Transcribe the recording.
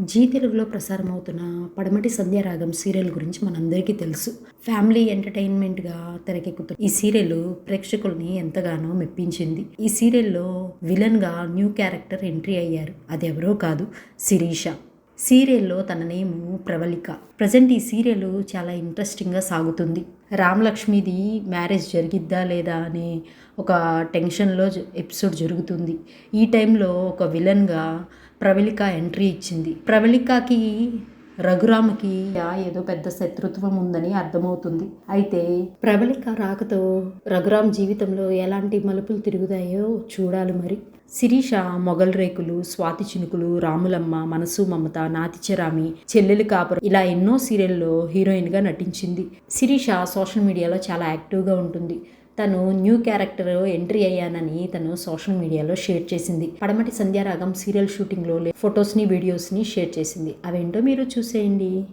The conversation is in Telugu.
జీ తెలుగులో ప్రసారం అవుతున్న పడమటి సంధ్యారాగం సీరియల్ గురించి మనందరికీ తెలుసు. ఫ్యామిలీ ఎంటర్టైన్మెంట్గా తెరకెక్కుతున్న ఈ సీరియల్ ప్రేక్షకుల్ని ఎంతగానో మెప్పించింది. ఈ సీరియల్లో విలన్గా న్యూ క్యారెక్టర్ ఎంట్రీ అయ్యారు. అది ఎవరో కాదు శిరీష. సీరియల్లో తన నేము ప్రవళిక. ప్రజెంట్ ఈ సీరియల్ చాలా ఇంట్రెస్టింగ్గా సాగుతుంది. రామలక్ష్మిది మ్యారేజ్ జరిగిద్దా లేదా అనే ఒక టెన్షన్లో ఎపిసోడ్ జరుగుతుంది. ఈ టైంలో ఒక విలన్గా ప్రవళిక ఎంట్రీ ఇచ్చింది. ప్రవళికకి రఘురామకి ఏదో పెద్ద శత్రుత్వం ఉందని అర్థమవుతుంది. అయితే ప్రబలిక రాకతో రఘురామ్ జీవితంలో ఎలాంటి మలుపులు తిరుగుతాయో చూడాలి మరి. శిరీష మొగల్ రేకులు స్వాతి చినుకులు రాములమ్మ మనసు మమత నాతిచరామి చెల్లెలి కాపురం ఇలా ఎన్నో సీరియల్లో హీరోయిన్గా నటించింది. శిరీష సోషల్ మీడియాలో చాలా యాక్టివ్గా ఉంటుంది. తను న్యూ క్యారెక్టర్ ఎంట్రీ అయ్యానని తను సోషల్ మీడియాలో షేర్ చేసింది. పడమటి సంధ్యారాగం సీరియల్ షూటింగ్లో ఫొటోస్ని వీడియోస్ని షేర్ చేసింది. అవేంటో మీరు చూసేయండి.